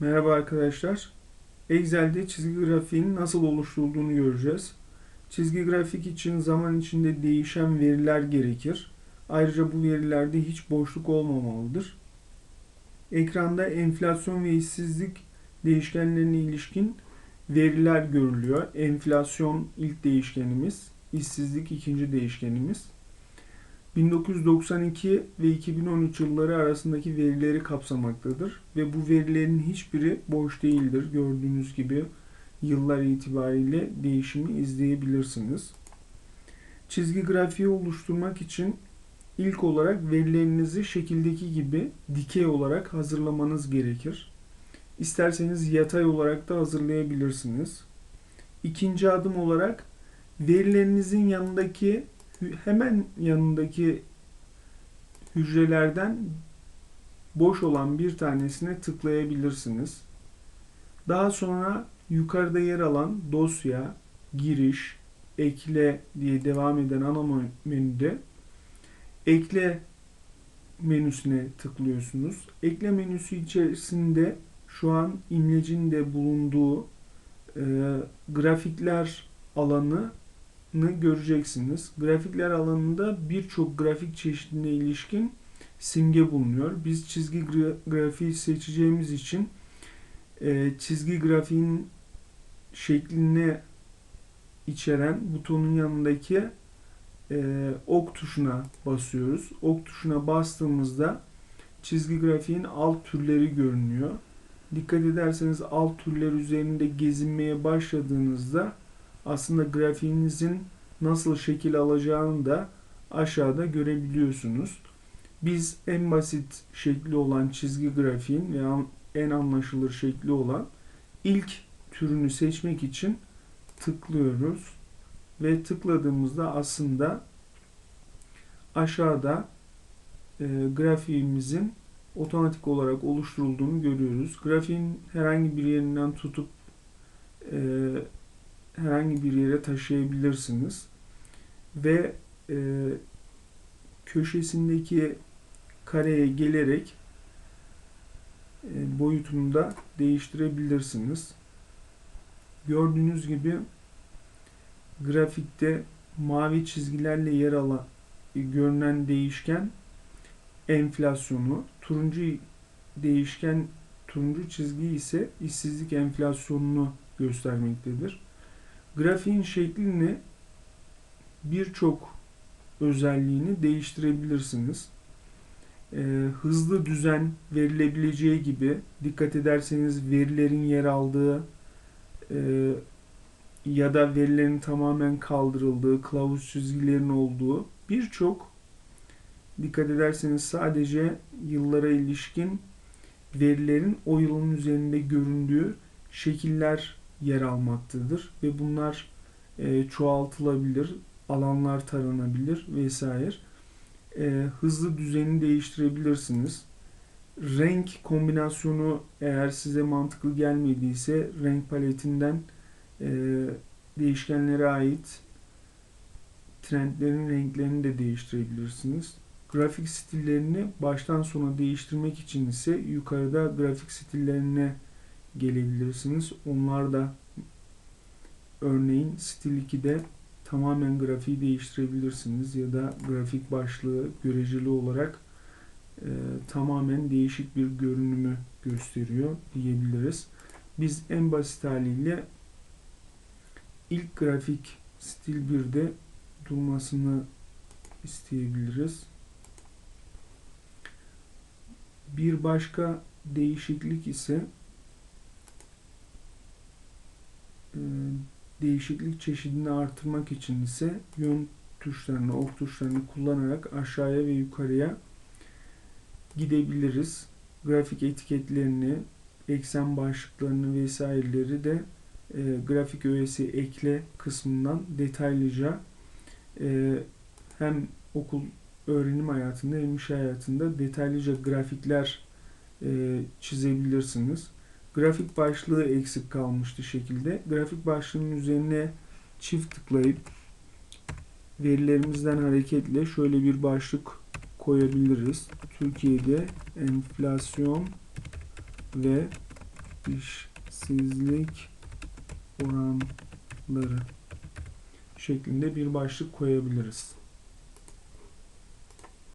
Merhaba arkadaşlar. Excel'de çizgi grafiğin nasıl oluşturulduğunu göreceğiz. Çizgi grafik için zaman içinde değişen veriler gerekir. Ayrıca bu verilerde hiç boşluk olmamalıdır. Ekranda enflasyon ve işsizlik değişkenlerine ilişkin veriler görülüyor. Enflasyon ilk değişkenimiz, işsizlik ikinci değişkenimiz. 1992 ve 2013 yılları arasındaki verileri kapsamaktadır ve bu verilerin hiçbiri boş değildir. Gördüğünüz gibi yıllar itibariyle değişimi izleyebilirsiniz. Çizgi grafiği oluşturmak için ilk olarak verilerinizi şekildeki gibi dikey olarak hazırlamanız gerekir. İsterseniz yatay olarak da hazırlayabilirsiniz. İkinci adım olarak verilerinizin yanındaki hemen yanındaki hücrelerden boş olan bir tanesine tıklayabilirsiniz. Daha sonra yukarıda yer alan dosya, giriş, ekle diye devam eden ana menüde ekle menüsüne tıklıyorsunuz. Ekle menüsü içerisinde şu an imlecin de bulunduğu e, grafikler alanı göreceksiniz. Grafikler alanında birçok grafik çeşidine ilişkin simge bulunuyor. Biz çizgi grafiği seçeceğimiz için e, çizgi grafiğin şeklini içeren butonun yanındaki e, ok tuşuna basıyoruz. Ok tuşuna bastığımızda çizgi grafiğin alt türleri görünüyor. Dikkat ederseniz alt türler üzerinde gezinmeye başladığınızda aslında grafiğinizin nasıl şekil alacağını da aşağıda görebiliyorsunuz. Biz en basit şekli olan çizgi grafiğin veya en anlaşılır şekli olan ilk türünü seçmek için tıklıyoruz ve tıkladığımızda aslında aşağıda e, grafiğimizin otomatik olarak oluşturulduğunu görüyoruz. Grafiğin herhangi bir yerinden tutup e, herhangi bir yere taşıyabilirsiniz. Ve e, köşesindeki kareye gelerek e, boyutunu da değiştirebilirsiniz. Gördüğünüz gibi grafikte mavi çizgilerle yer alan e, görünen değişken enflasyonu, turuncu değişken turuncu çizgi ise işsizlik enflasyonunu göstermektedir. Grafiğin şeklini birçok özelliğini değiştirebilirsiniz. Ee, hızlı düzen verilebileceği gibi dikkat ederseniz verilerin yer aldığı e, ya da verilerin tamamen kaldırıldığı, kılavuz çizgilerin olduğu birçok dikkat ederseniz sadece yıllara ilişkin verilerin o yılın üzerinde göründüğü şekiller yer almaktadır ve bunlar e, çoğaltılabilir, alanlar taranabilir vesaire. E, hızlı düzeni değiştirebilirsiniz. Renk kombinasyonu eğer size mantıklı gelmediyse renk paletinden e, değişkenlere ait trendlerin renklerini de değiştirebilirsiniz. Grafik stillerini baştan sona değiştirmek için ise yukarıda grafik stillerine gelebilirsiniz. Onlar da örneğin stil 2'de tamamen grafiği değiştirebilirsiniz ya da grafik başlığı göreceli olarak e, tamamen değişik bir görünümü gösteriyor diyebiliriz. Biz en basit haliyle ilk grafik stil 1'de durmasını isteyebiliriz. Bir başka değişiklik ise e, değişiklik çeşidini artırmak için ise yön tuşlarını, ok tuşlarını kullanarak aşağıya ve yukarıya gidebiliriz. Grafik etiketlerini, eksen başlıklarını vesaireleri de e, grafik öğesi ekle kısmından detaylıca e, hem okul öğrenim hayatında hem iş hayatında detaylıca grafikler e, çizebilirsiniz. Grafik başlığı eksik kalmıştı şekilde. Grafik başlığının üzerine çift tıklayıp verilerimizden hareketle şöyle bir başlık koyabiliriz. Türkiye'de enflasyon ve işsizlik oranları şeklinde bir başlık koyabiliriz.